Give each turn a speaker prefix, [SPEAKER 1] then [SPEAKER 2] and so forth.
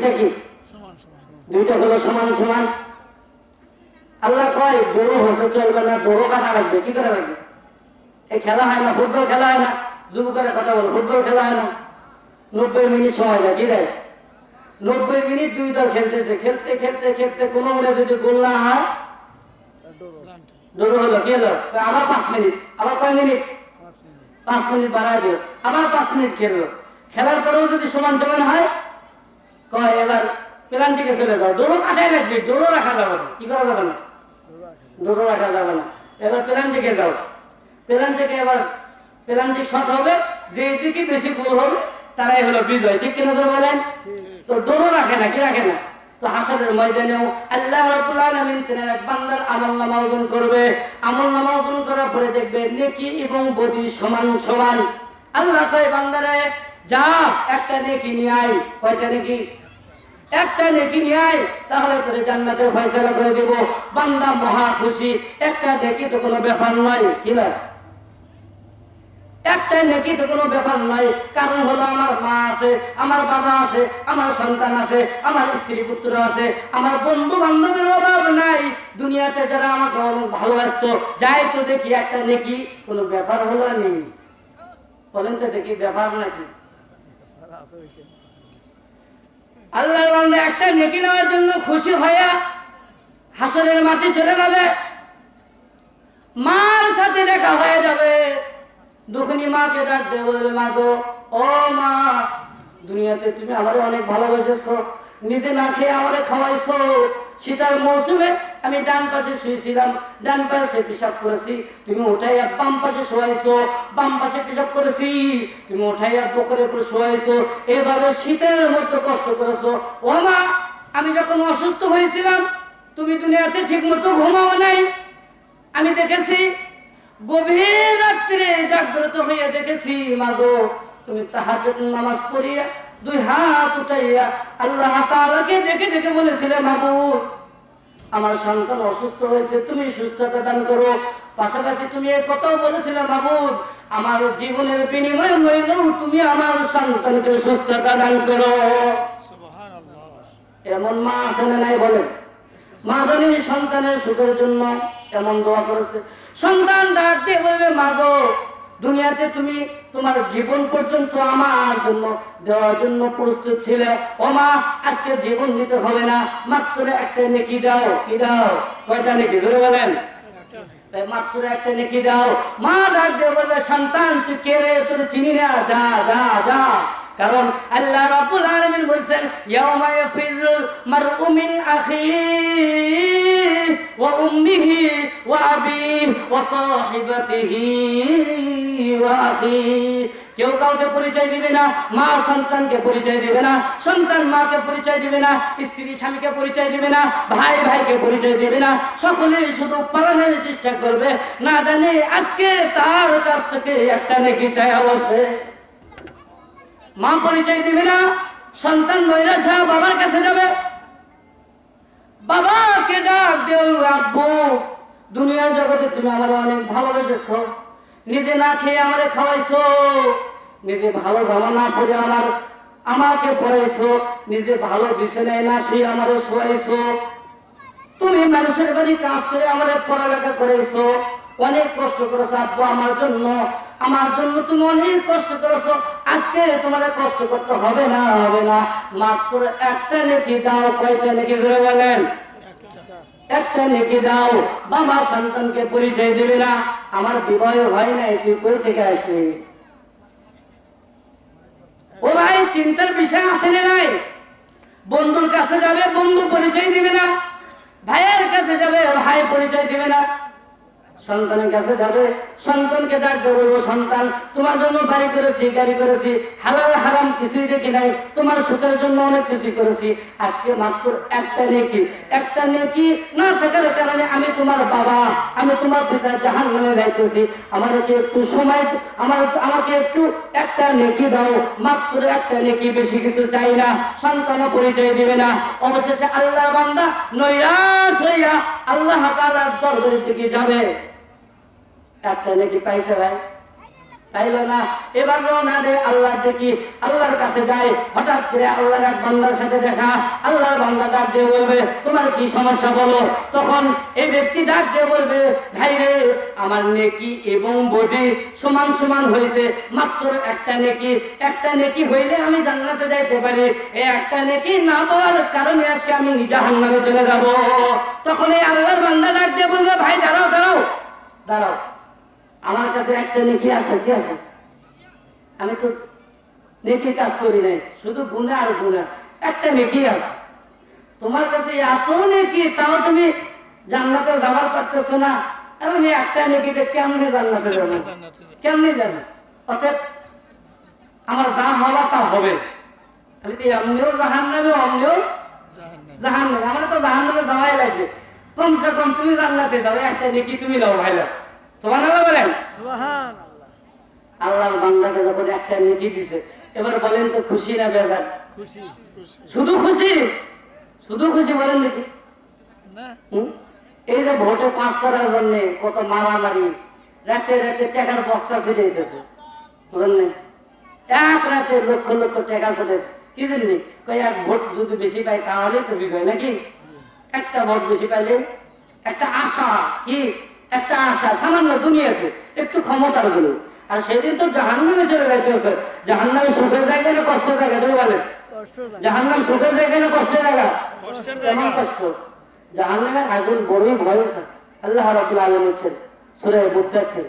[SPEAKER 1] দুইটা কি? দুইটা হলো সমান সমান। আল্লাহ কয় দৌড়ো হসে চলবে না দৌড়ো কাটা লাগবে, কি করে লাগবে? এই খেলা হয় না, ফুটবল খেলা হয় না। যুবকের কথা বলো, ফুটবল খেলা হয় না। নব্বই মিনিট সময় দেয়, কি দেয়? নব্বই মিনিট দুই দল খেলতেছে, খেলতে খেলতে খেলতে কোনো মনে যদি গোল না হয়, দৌড়ো হলো, কি হলো? আবার পাঁচ মিনিট, আবার কয় মিনিট? পাঁচ মিনিট বাড়ায় দিও আবার পাঁচ মিনিট খেললো। খেলার পরেও যদি সমান সমান হয় কয়, এবার পেলান্টিকে চলে যাও দৌড়ো কাটাই লাগবে, দৌড়ো রাখা যাবে না। কি করা যাবে না? দৌড়ো রাখা যাবে না। এবার পেলান্টিকে যাও। পেলান্টিকে এবার পেলান্টি শট হবে, যে দিকে বেশি গোল হবে, তারাই হলো বিজয়। ঠিক কিনা ধরে বলেন? তো দৌড়ো রাখে না, কি রাখে না? তো হাসরের ময়দানেও আল্লাহ রাব্বুল আলামিন তিনার বান্দার আমল নামা ওজন করবে। আমল নামা ওজন করার পরে দেখবে নেকি এবং বদি সমান সমান। আল্লাহ কয়, বান্দারে, যা, একটা নেকি নিয়ে আয়, কয়টা নেকি? একটা নেকি নিয়ে আয় তাহলে তোরে জান্নাতের ফয়সালা করে দেব। বান্দা মহা খুশি, একটা নেকি তো কোনো ব্যাপার নয়। কি না? একটা নেকি তো কোনো ব্যাপার নয়। কারণ হলো আমার মা আছে, আমার বাবা আছে, আমার সন্তান আছে, আমার স্ত্রী পুত্র আছে, আমার বন্ধু বান্ধবের অভাব নাই। দুনিয়াতে যারা আমাকে অনেক ভালোবাসতো, যাই তো দেখি একটা নেকি, কোনো ব্যাপার হলো নেই বলেন তো দেখি ব্যাপার নাকি? আল্লাহর একটা নেকি নেওয়ার জন্য খুশি হয়ে হাসনের মাটি চলে যাবে। মার সাথে দেখা হয়ে যাবে। দুখনি মাকে ডাক দিয়ে বলবে মা গো, ও মা, দুনিয়াতে তুমি আমারে অনেক ভালোবেসেছো, নিজে না খেয়ে আমারে খাওয়াইছো। শীতার মৌসুমে আমি ডান পাশে শুয়েছিলাম, ডান পাশে পেশাব করেছি। তুমি আর বাম পাশে শোয়াইছো, বাম পাশে পেশাব করেছি। তুমি ওঠাই আর পুকুরের উপর শোয়াইছো, এভাবে শীতের মধ্যে কষ্ট করেছ। ও মা, আমি যখন অসুস্থ হয়েছিলাম, তুমি দুনিয়াতে ঠিক মতো ঘুমাও নাই। আমি দেখেছি, গভীর রাত্রে জাগ্রত হয়ে দেখেছি মাগো তুমি তাহাজ্জুদ নামাজ পড়িয়া দুই হাত উঠাইয়া আল্লাহ তাআলাকে দেখে দেখে বলেছিলে মাবুদ আমার সন্তান অসুস্থ হয়েছে তুমি সুস্থতা দান করো। পাশাপাশি তুমি এই কথাও বলেছিলে মাবুদ আমার জীবনের বিনিময় হইলেও তুমি আমার সন্তানকে সুস্থতা দান করো। এমন মা আছে না নাই বলেন? মা জানি সন্তানের সুখের জন্য এমন দোয়া করেছে। সন্তান ডাক দিয়ে বলবে মা গো দুনিয়াতে তুমি তোমার জীবন পর্যন্ত আমার জন্য, দেওয়ার জন্য প্রস্তুত ছিল। ও মা, আজকে জীবন দিতে হবে না। মাত্র একটা নেকি দাও। কি দাও? কয়টা নেকি? ধরে বলেন। মাত্র একটা নেকি দাও। মা ডাক দেবো সন্তান, তুই কে রে? তোর চিনি না? যা যা যা। কারণ আল্লাহ রাব্বুল আলামিন বলছেন, ইয়াউমা ইয়াফিরুল মারউ মিন ওয়া উম্মিহি ওয়া ওয়া সাহিবাতিহি ওয়া কেউ কাউকে পরিচয় দিবে না, মা সন্তানকে পরিচয় দিবে না, সন্তান মাকে পরিচয় দিবে না, স্ত্রী স্বামীকে পরিচয় দিবে না, ভাই ভাইকে পরিচয় দিবে না সকলে শুধু পালানোর চেষ্টা করবে। না জানে আজকে তার কাছ থেকে একটা নেকি চাই, অবশ্যই। মা পরিচয় দিবে না, সন্তান মহিলা সাহেব বাবার কাছে যাবে। বাবাকে ডাক দেও, আব্বু দুনিয়ার জগতে তুমি আমার অনেক ভালোবেসেছো। নিজে না খেয়ে আমারে খাওয়াইছো। নিজে ভালো জামা না পরে আমার, আমাকে পড়াইছো নিজে ভালো বিছানায় না শুয়ে আমারে শোয়াইছো। তুমি মানুষের বাড়ি কাজ করে আমাদের পড়ালেখা করেছ অনেক কষ্ট করেছ, আব্বু, আমার জন্য। আমার জন্য তুমি অনেক কষ্ট করেছ। আজকে তোমার কষ্ট করতে হবে না হবে না। মাত্র একটা নেকি দাও, কয়টা নেকি ধরে বলেন? একটা নেকি দাও। বাবা সন্তানকে পরিচয় দিবে না। আমার বিবাহ হয় নাই, তুই কই থেকে আসবি ও ভাই, চিন্তার বিষয় না নাই বন্ধুর কাছে যাবে, বন্ধু পরিচয় দিবে না। ভাইয়ের কাছে যাবে, ভাই পরিচয় দিবে না। সন্তানের কাছে যাবে, সন্তানকে ডাকতে বলব সন্তান, তোমার জন্য বাড়ি করেছি, গাড়ি করেছি, হালাল, হারাম কিছুই দেখি নাই, তোমার সুখের জন্য অনেক কিছু করেছি। আজকে মাত্র একটা নেকি একটা নেকি না থাকার কারণে আমি তোমার বাবা, আমি তোমার পিতা জাহান নামে যাইতেছি। আমাকে একটু সময় আমার, আমাকে একটু একটা নেকি দাও, মাত্র একটা নেকি, বেশি কিছু চাই না, সন্তানও পরিচয় দিবে না। অবশেষে আল্লাহর বান্দা নৈরাশ হইয়া আল্লাহ তাআলার দরবারের দিকে যাবে। একটা নাকি পাইছে ভাই? তাইল না। এবার রওনা দে আল্লাহ দেখি। আল্লাহর কাছে যায়। হঠাৎ করে আল্লাহর এক বান্দার সাথে দেখা। আল্লাহর বান্দা ডাক দিয়ে বলবে, তোমার কি সমস্যা বলো? তখন এই ব্যক্তি ডাক দিয়ে বলবে, ভাই রে, আমার নেকি এবং বডি সমান সমান হয়েছে। মাত্র একটা নেকি। একটা নেকি হইলে আমি জান্নাতে যাইতে পারি। এই একটা নেকি না পাওয়ার কারণে আজকে আমি জাহান্নামে চলে যাব। তখন এই আল্লাহর বান্দা ডাক দিয়ে বলবে, ভাই, দাঁড়াও দাঁড়াও। দাঁড়াও। আমার কাছে একটা নেকি আছে, কি আছে? আমি তো নেকি কাজ করি নাই, শুধু গুণা আর গুণা। একটা নেকি আছে। তোমার কাছে এত নেকি তাও তুমি জান্নাতে যাবার পারতেছো না। আমি একটা নেকিতে কেমনে জান্নাতে যাব? কেমনে যাব? অতএব আমার যা হওয়া তা হবে। আমি তো এমনিও জাহান নামে অমনিও জাহান নামে আমার তো জাহান নামে যাওয়াই লাগবে। কমসে কম তুমি জান্নাতে যাবে একটা নেকি তুমি নাও ভাইলা সমান বলেন। আল্লাহর বান্দাকে যখন একটা নেকি দিছে এবার বলেন তো খুশি না বেজার?
[SPEAKER 2] খুশি
[SPEAKER 1] শুধু খুশি? শুধু খুশি বলেন নাকি হুম? এই যে ভোটে পাস করার জন্য কত মারামারি রাতে রাতে টাকার বস্তা ছিটে দিতেছে বুঝলেন না? এক রাতে লক্ষ লক্ষ টাকা ছুটেছে কি জানি কই এক ভোট যদি বেশি পাই তাহলে তো বিজয় নাকি? একটা ভোট বেশি পাইলে একটা আশা কি? একটা আশা সামান্য দুনিয়াতে একটু ক্ষমতারগুলো। আর সেদিন তো জাহান্নামে চলে যাইতেছে জাহান্নামে সুখের জায়গা না কষ্টের জায়গা তুমি বলেন।
[SPEAKER 2] জাহান
[SPEAKER 1] জাহান্নাম সুখের জায়গা না কষ্টের জায়গা? কেমন। কষ্ট? জাহান্নামের আগুন বড়ই ভয় আল্লাহ রাব্বুল আলামিন সুরে সূরা মুদ্দাসির